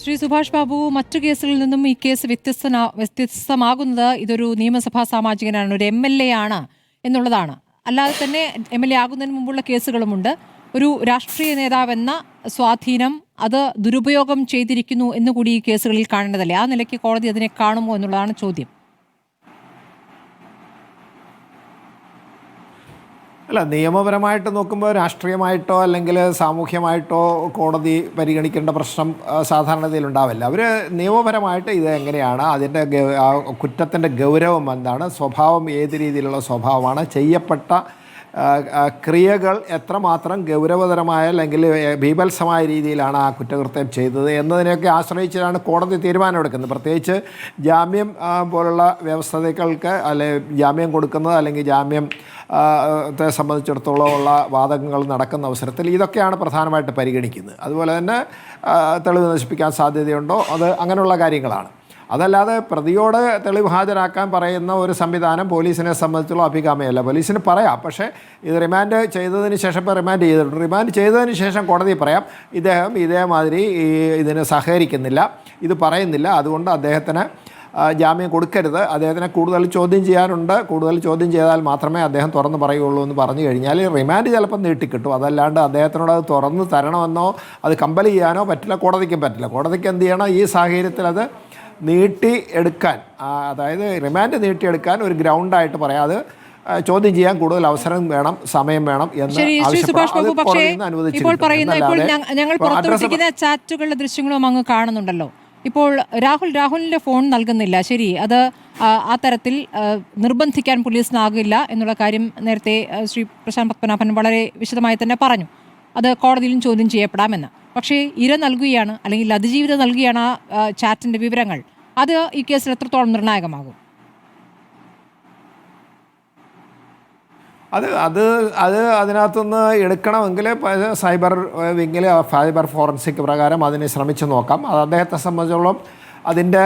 ശ്രീ സുഭാഷ് ബാബു മറ്റു കേസുകളിൽ നിന്നും ഈ കേസ് വ്യത്യസ്ത വ്യത്യസ്തമാകുന്നത് ഇതൊരു നിയമസഭാ സാമാജികനാണ് ഒരു എം എൽ എ ആണ് എന്നുള്ളതാണ്. അല്ലാതെ തന്നെ എം എൽ എ ആകുന്നതിന് മുമ്പുള്ള കേസുകളുമുണ്ട്. ഒരു രാഷ്ട്രീയ നേതാവെന്ന സ്വാധീനം അത് ദുരുപയോഗം ചെയ്തിരിക്കുന്നു എന്നുകൂടി ഈ കേസുകളിൽ കാണേണ്ടതല്ലേ ആ നിലയ്ക്ക് കോടതി അതിനെ കാണുമോ എന്നുള്ളതാണ് ചോദ്യം. അല്ല നിയമപരമായിട്ട് നോക്കുമ്പോൾ രാഷ്ട്രീയമായിട്ടോ അല്ലെങ്കിൽ സാമൂഹ്യമായിട്ടോ കോടതി പരിഗണിക്കേണ്ട പ്രശ്നം സാധാരണതയിൽ ഉണ്ടാവില്ല. അവർ നിയമപരമായിട്ട് ഇത് എങ്ങനെയാണ് അതിന്റെ കുറ്റത്തിന്റെ ഗൗരവം എന്താണ് സ്വഭാവം ഏത് രീതിയിലുള്ള സ്വഭാവമാണ് ചെയ്യപ്പെട്ട ക്രിയകൾ എത്രമാത്രം ഗൗരവതരമായ അല്ലെങ്കിൽ ഭീഭത്സമായ രീതിയിലാണ് ആ കുറ്റകൃത്യം ചെയ്തത് എന്നതിനെയൊക്കെ ആശ്രയിച്ചാണ് കോടതി തീരുമാനമെടുക്കുന്നത്. പ്രത്യേകിച്ച് ജാമ്യം പോലുള്ള വ്യവസ്ഥകൾക്ക് അല്ലെ ജാമ്യം കൊടുക്കുന്നത് അല്ലെങ്കിൽ ജാമ്യം ത്തെ സംബന്ധിച്ചിടത്തോളം ഉള്ള വാദങ്ങൾ നടക്കുന്ന അവസരത്തിൽ ഇതൊക്കെയാണ് പ്രധാനമായിട്ട് പരിഗണിക്കുന്നത്. അതുപോലെ തന്നെ തെളിവ് നശിപ്പിക്കാൻ സാധ്യതയുണ്ടോ? അത് അങ്ങനെയുള്ള കാര്യങ്ങളാണ്. അതല്ലാതെ പ്രതിയോട് തെളിവ് ഹാജരാക്കാൻ പറയുന്ന ഒരു സംവിധാനം പോലീസിനെ സംബന്ധിച്ചുള്ള അഭികാമ്യമല്ല. പോലീസിന് പറയാം. പക്ഷേ ഇത് റിമാൻഡ് ചെയ്തതിന് ശേഷം ഇപ്പോൾ റിമാൻഡ് ചെയ്തിട്ടുണ്ട്. റിമാൻഡ് ചെയ്തതിന് ശേഷം കോടതി പറയാം ഇദ്ദേഹം ഇതേമാതിരി ഇതിന് സഹകരിക്കുന്നില്ല ഇത് പറയുന്നില്ല. അതുകൊണ്ട് അദ്ദേഹത്തിന് ജാമ്യം കൊടുക്കരുത്. അദ്ദേഹത്തിനെ കൂടുതൽ ചോദ്യം ചെയ്യാനുണ്ട് കൂടുതൽ ചോദ്യം ചെയ്താൽ മാത്രമേ അദ്ദേഹം തുറന്ന് പറയുള്ളൂ എന്ന് പറഞ്ഞു കഴിഞ്ഞാൽ റിമാൻഡ് ചിലപ്പോൾ നീട്ടിക്കിട്ടും. അതല്ലാണ്ട് അദ്ദേഹത്തിനോട് അത് തുറന്ന് തരണമെന്നോ അത് കമ്പൽ ചെയ്യാനോ പറ്റില്ല കോടതിക്കും പറ്റില്ല. കോടതിക്ക് എന്ത് ചെയ്യണം? ഈ സാഹചര്യത്തിൽ അത് നീട്ടി എടുക്കാൻ അതായത് റിമാൻഡ് നീട്ടിയെടുക്കാൻ ഒരു ഗ്രൗണ്ടായിട്ട് പറയാം. അത് ചോദ്യം ചെയ്യാൻ കൂടുതൽ അവസരം വേണം സമയം വേണം എന്ന് സുഭാഷ് ബാബു പക്ഷേ ഇപ്പോൾ. പറയുന്ന ഇപ്പോൾ ഞങ്ങൾ പുറത്തുവിട്ടിരിക്കുന്ന ചാറ്റുകളുടെ ദൃശ്യങ്ങളും അങ്ങ് കാണുന്നുണ്ടല്ലോ. ഇപ്പോൾ രാഹുൽ രാഹുലിന്റെ ഫോൺ നൽകുന്നില്ല. ശരി അത് ആ, തരത്തിൽ നിർബന്ധിക്കാൻ പോലീസിനാകില്ല എന്നുള്ള കാര്യം നേരത്തെ ശ്രീ പ്രശാന്ത് പത്മനാഭൻ വളരെ വിശദമായി തന്നെ പറഞ്ഞു. അത് കോടതിയിലും ചോദ്യം ചെയ്യപ്പെടാമെന്ന്. പക്ഷേ ഇര നൽകുകയാണ് അല്ലെങ്കിൽ അതിജീവിത നൽകുകയാണ് ആ, ചാറ്റിന്റെ വിവരങ്ങൾ. അത് ഈ കേസിൽ എത്രത്തോളം നിർണായകമാകും? അത് അത് അത് അതിനകത്തുനിന്ന് എടുക്കണമെങ്കിൽ സൈബർ വിങ്ങിൽ സൈബർ ഫോറൻസിക് പ്രകാരം അതിനെ ശ്രമിച്ചു നോക്കാം. അത് അദ്ദേഹത്തെ സംബന്ധിച്ചോളം അതിന്റെ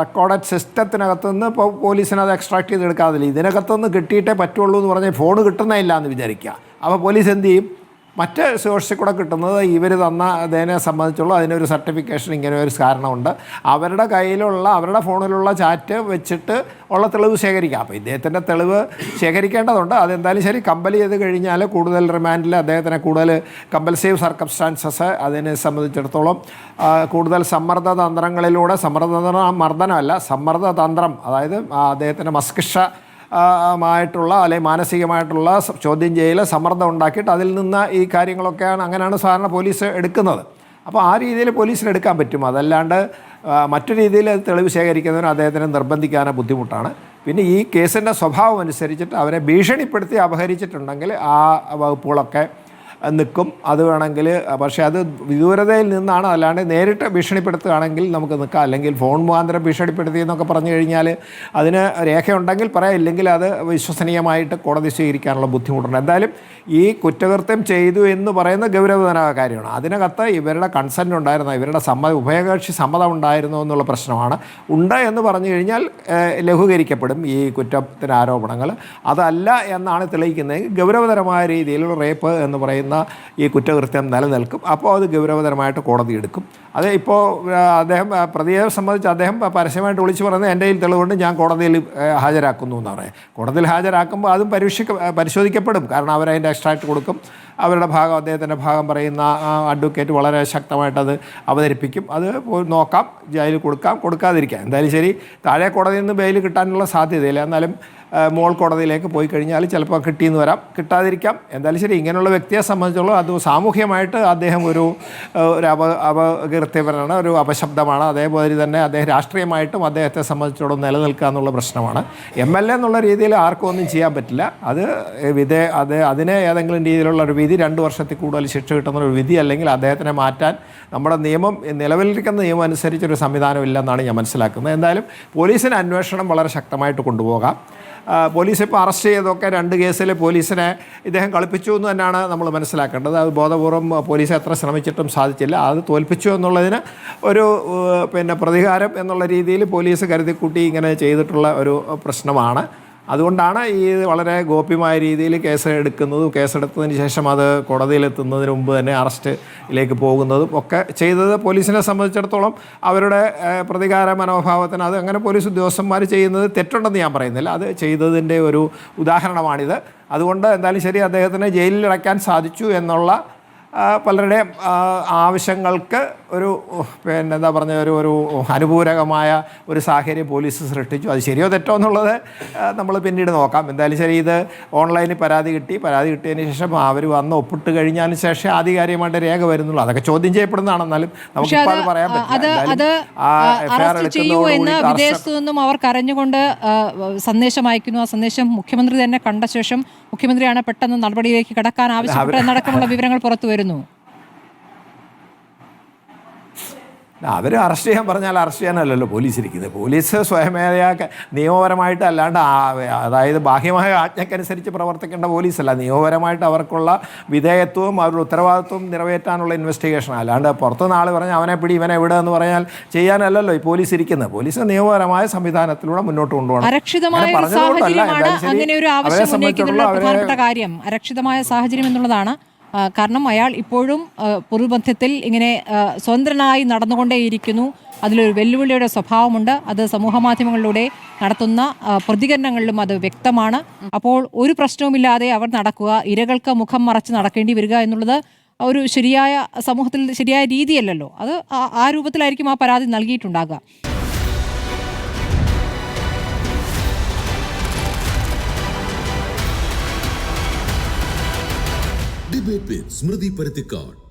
റെക്കോർഡഡ് സിസ്റ്റത്തിനകത്തുനിന്ന് ഇപ്പോൾ പോലീസിന് അത് എക്സ്ട്രാക്ട് ചെയ്ത് എടുക്കാതില്ല ഇതിനകത്തുനിന്ന് കിട്ടിയിട്ടേ പറ്റുള്ളൂ എന്ന് പറഞ്ഞാൽ ഫോൺ കിട്ടുന്നേ ഇല്ല എന്ന് വിചാരിക്കുക. അപ്പോൾ പോലീസ് എന്ത് ചെയ്യും? മറ്റ് സോഴ്സിൽ കൂടെ കിട്ടുന്നത് ഇവർ തന്ന അതിനെ സംബന്ധിച്ചുള്ള അതിനൊരു സർട്ടിഫിക്കേഷൻ ഇങ്ങനെ ഒരു കാരണമുണ്ട്. അവരുടെ കയ്യിലുള്ള അവരുടെ ഫോണിലുള്ള ചാറ്റ് വെച്ചിട്ട് ഉള്ള തെളിവ് ശേഖരിക്കാം. അപ്പോൾ ഇദ്ദേഹത്തിന്റെ തെളിവ് ശേഖരിക്കേണ്ടതുണ്ട്. അതെന്തായാലും ശരി കമ്പൽ ചെയ്ത് കഴിഞ്ഞാൽ കൂടുതൽ റിമാൻഡിൽ അദ്ദേഹത്തിനെ കൂടുതൽ കമ്പൽസീവ് സർക്കംസ്റ്റാൻസസ് അതിനെ സംബന്ധിച്ചിടത്തോളം കൂടുതൽ സമ്മർദ്ദ തന്ത്രങ്ങളിലൂടെ സമ്മർദ്ദ മർദ്ദനമല്ല സമ്മർദ്ദ തന്ത്രം അതായത് അദ്ദേഹത്തിന്റെ മസ്തിഷ്ക ആ, മായിട്ടുള്ള അല്ലെങ്കിൽ മാനസികമായിട്ടുള്ള ചോദ്യം ചെയ്യൽ സമ്മർദ്ദം ഉണ്ടാക്കിയിട്ട് അതിൽ നിന്ന് ഈ കാര്യങ്ങളൊക്കെയാണ് അങ്ങനെയാണ് സാധാരണ പോലീസ് എടുക്കുന്നത്. അപ്പോൾ ആ രീതിയിൽ പോലീസിന് എടുക്കാൻ പറ്റും. അതല്ലാണ്ട് മറ്റു രീതിയിൽ തെളിവ് ശേഖരിക്കുന്നതിന് അദ്ദേഹത്തിനെ നിർബന്ധിക്കാനോ ബുദ്ധിമുട്ടാണ്. പിന്നെ ഈ കേസിന്റെ സ്വഭാവം അനുസരിച്ചിട്ട് അവരെ ഭീഷണിപ്പെടുത്തി അപഹരിച്ചിട്ടുണ്ടെങ്കിൽ ആ വകുപ്പുകളൊക്കെ നിൽക്കും. അത് വേണമെങ്കിൽ പക്ഷേ അത് വിദൂരതയിൽ നിന്നാണ്. അല്ലാണ്ട് നേരിട്ട് ഭീഷണിപ്പെടുത്തുകയാണെങ്കിൽ നമുക്ക് നിൽക്കാം. അല്ലെങ്കിൽ ഫോൺ മുഖാന്തരം ഭീഷണിപ്പെടുത്തി എന്നൊക്കെ പറഞ്ഞു കഴിഞ്ഞാൽ അതിന് രേഖയുണ്ടെങ്കിൽ പറയാം. ഇല്ലെങ്കിൽ അത് വിശ്വസനീയമായിട്ട് കോടതി സ്വീകരിക്കാനുള്ള ബുദ്ധിമുട്ടുണ്ട്. എന്തായാലും ഈ കുറ്റകൃത്യം ചെയ്തു എന്ന് പറയുന്ന ഗൗരവതരമായ കാര്യമാണ്. അതിനകത്ത് ഇവരുടെ കൺസെന്റ് ഉണ്ടായിരുന്ന. ഇവരുടെ സമ്മത ഉഭയകക്ഷി സമ്മതം ഉണ്ടായിരുന്നു എന്നുള്ള പ്രശ്നമാണ്. ഉണ്ട് എന്ന് പറഞ്ഞു കഴിഞ്ഞാൽ ലഘൂകരിക്കപ്പെടും ഈ കുറ്റത്തിന് ആരോപണങ്ങൾ അതല്ല എന്നാണ് തെളിയിക്കുന്നത്. ഗൗരവതരമായ രീതിയിലുള്ള റേപ്പ് എന്ന് പറയുന്ന ഈ കുറ്റകൃത്യം നിലനിൽക്കും. അപ്പോൾ അത് ഗൗരവതരമായിട്ട് കോടതി എടുക്കും. അത് ഇപ്പോൾ അദ്ദേഹം പ്രതിയെ സംബന്ധിച്ച് അദ്ദേഹം പരസ്യമായിട്ട് വിളിച്ചു പറയുന്നത് എന്റെ കയ്യിൽ തെളിവുണ്ട് ഞാൻ കോടതിയിൽ ഹാജരാക്കുന്നു എന്ന് പറയാം കോടതിയിൽ ഹാജരാക്കുമ്പോൾ അതും പരീക്ഷിക്ക പരിശോധിക്കപ്പെടും. കാരണം അവരതിന്റെ എക്സ്ട്രാക്ട് കൊടുക്കും. അവരുടെ ഭാഗം അദ്ദേഹത്തിന്റെ ഭാഗം പറയുന്ന അഡ്വക്കേറ്റ് വളരെ ശക്തമായിട്ടത് അവതരിപ്പിക്കും. അത് നോക്കാം ജയിലിൽ കൊടുക്കാം കൊടുക്കാതിരിക്കാം. എന്തായാലും ശരി താഴെ കോടതിയിൽ നിന്ന് ബെയിൽ കിട്ടാനുള്ള സാധ്യതയില്ല. എന്നാലും മോൾ കോടതിയിലേക്ക് പോയി കഴിഞ്ഞാൽ ചിലപ്പോൾ കിട്ടിയെന്ന് വരാം. കിട്ടാതിരിക്കാം. എന്തായാലും ശരി ഇങ്ങനെയുള്ള വ്യക്തിയെ സംബന്ധിച്ചുള്ള അത് സാമൂഹ്യമായിട്ട് അദ്ദേഹം ഒരു ഒരു അപ അപകീർത്തിപരനാണ് ഒരു അപശബ്ദമാണ്. അതേപോലെ തന്നെ അദ്ദേഹം രാഷ്ട്രീയമായിട്ടും അദ്ദേഹത്തെ സംബന്ധിച്ചോളം നിലനിൽക്കുക എന്നുള്ള പ്രശ്നമാണ്. എം എൽ എ എന്നുള്ള രീതിയിൽ ആർക്കും ഒന്നും ചെയ്യാൻ പറ്റില്ല. അത് വിധേ അത് അതിനെ ഏതെങ്കിലും രീതിയിലുള്ള ഒരു വിധി രണ്ട് വർഷത്തിൽ കൂടുതൽ ശിക്ഷ കിട്ടുന്ന ഒരു വിധി അല്ലെങ്കിൽ അദ്ദേഹത്തിനെ മാറ്റാൻ നമ്മുടെ നിയമം നിലവിലിരിക്കുന്ന നിയമം അനുസരിച്ചൊരു സംവിധാനം ഇല്ലെന്നാണ് ഞാൻ മനസ്സിലാക്കുന്നത്. എന്തായാലും പോലീസിന് അന്വേഷണം വളരെ ശക്തമായിട്ട് കൊണ്ടുപോകാം. പോലീസ് ഇപ്പോൾ അറസ്റ്റ് ചെയ്തൊക്കെ രണ്ട് കേസിലെ പോലീസിനെ ഇദ്ദേഹം കളിപ്പിച്ചു എന്ന് തന്നെയാണ് നമ്മൾ മനസ്സിലാക്കേണ്ടത്. അത് ബോധപൂർവം പോലീസ് എത്ര ശ്രമിച്ചിട്ടും സാധിച്ചില്ല. അത് തോൽപ്പിച്ചു എന്നുള്ളതിന് ഒരു പിന്നെ പ്രതികാരം എന്നുള്ള രീതിയിൽ പോലീസ് കരുതിക്കൂട്ടി ഇങ്ങനെ ചെയ്തിട്ടുള്ള ഒരു പ്രശ്നമാണ്. അതുകൊണ്ടാണ് ഈ വളരെ ഗോപ്യമായ രീതിയിൽ കേസ് എടുക്കുന്നതും കേസെടുത്തതിന് ശേഷം അത് കോടതിയിലെത്തുന്നതിന് മുമ്പ് തന്നെ അറസ്റ്റിലേക്ക് പോകുന്നതും ഒക്കെ ചെയ്തത് പോലീസിനെ സംബന്ധിച്ചിടത്തോളം അവരുടെ പ്രതികാര മനോഭാവത്തിന് അത് അങ്ങനെ പോലീസ് ഉദ്യോഗസ്ഥന്മാർ ചെയ്യുന്നത് തെറ്റുണ്ടെന്ന് ഞാൻ പറയുന്നില്ല. അത് ചെയ്തതിന്റെ ഒരു ഉദാഹരണമാണിത്. അതുകൊണ്ട് എന്തായാലും ശരി അദ്ദേഹത്തിന് ജയിലിൽ അടയ്ക്കാൻ സാധിച്ചു എന്നുള്ള ആ, ആവശ്യങ്ങൾക്ക് ഒരു പിന്നെ എന്താ പറഞ്ഞ ഒരു ഒരു അനുപൂരകമായ ഒരു സാഹചര്യം പോലീസ് സൃഷ്ടിച്ചു. അത് ശരിയോ തെറ്റോ എന്നുള്ളത് നമ്മൾ പിന്നീട് നോക്കാം. എന്തായാലും ശരി ഇത് ഓൺലൈനിൽ പരാതി കിട്ടി. പരാതി കിട്ടിയതിന് ശേഷം അവർ വന്ന് ഒപ്പിട്ട് കഴിഞ്ഞതിന് ശേഷം ആധികാരികമായിട്ട് രേഖ വരുന്നുള്ളൂ. അതൊക്കെ ചോദ്യം ചെയ്യപ്പെടുന്നതാണ് എന്നാലും പക്ഷെ നമുക്കിപ്പോൾ അത് പറയാൻ പറ്റില്ല. വിദേശത്തു നിന്നും അവർ കരഞ്ഞുകൊണ്ട് സന്ദേശം അയക്കുന്നു. ആ സന്ദേശം മുഖ്യമന്ത്രി തന്നെ കണ്ട ശേഷം മുഖ്യമന്ത്രിയാണ് പെട്ടെന്ന് നടപടിയിലേക്ക് കടക്കാൻ ആവശ്യപ്പെട്ടത് എന്നടക്കമുള്ള വിവരങ്ങൾ പുറത്തു വരുന്നു. അവർ അറസ്റ്റ് ചെയ്യാൻ പറഞ്ഞാൽ അറസ്റ്റ് ചെയ്യാനല്ലല്ലോ പോലീസ് ഇരിക്കുന്നത്. പോലീസ് സ്വയമേധയാ നിയമപരമായിട്ട് അല്ലാണ്ട് അതായത് ബാഹ്യമായ ആജ്ഞക്കനുസരിച്ച് പ്രവർത്തിക്കേണ്ട പോലീസല്ല. നിയമപരമായിട്ട് അവർക്കുള്ള വിധേയത്വവും അവരുടെ ഉത്തരവാദിത്വവും നിറവേറ്റാനുള്ള ഇൻവെസ്റ്റിഗേഷൻ അല്ലാണ്ട് പുറത്തുനിന്ന് ആൾ പറഞ്ഞാൽ അവനെ പിടി ഇവനെ എവിടെ എന്ന് പറഞ്ഞാൽ ചെയ്യാനല്ലല്ലോ ഈ പോലീസ് ഇരിക്കുന്നത്. പോലീസ് നിയമപരമായ സംവിധാനത്തിലൂടെ മുന്നോട്ട് കൊണ്ടുപോകണം. അവരെ സംബന്ധിച്ചിടത്തോളം അവരെ അരക്ഷിതമായ സാഹചര്യം എന്നുള്ളതാണ്. കാരണം അയാൾ ഇപ്പോഴും പൊതുബന്ധത്തിൽ ഇങ്ങനെ സ്വതന്ത്രനായി നടന്നുകൊണ്ടേയിരിക്കുന്നു. അതിലൊരു വെല്ലുവിളിയുടെ സ്വഭാവമുണ്ട്. അത് സമൂഹ മാധ്യമങ്ങളിലൂടെ നടത്തുന്ന പ്രതികരണങ്ങളിലും അത് വ്യക്തമാണ്. അപ്പോൾ ഒരു പ്രശ്നവുമില്ലാതെ അവർ നടക്കുക ഇരകൾക്ക് മുഖം മറച്ച് നടക്കേണ്ടി വരിക എന്നുള്ളത് ഒരു ശരിയായ സമൂഹത്തിൽ ശരിയായ രീതിയല്ലല്ലോ. അത് ആ രൂപത്തിലായിരിക്കും ആ പരാതി നൽകിയിട്ടുണ്ടാകുക. ഡിബേറ്റ് വിത്ത് സ്മൃതി പരുത്തിക്കാട്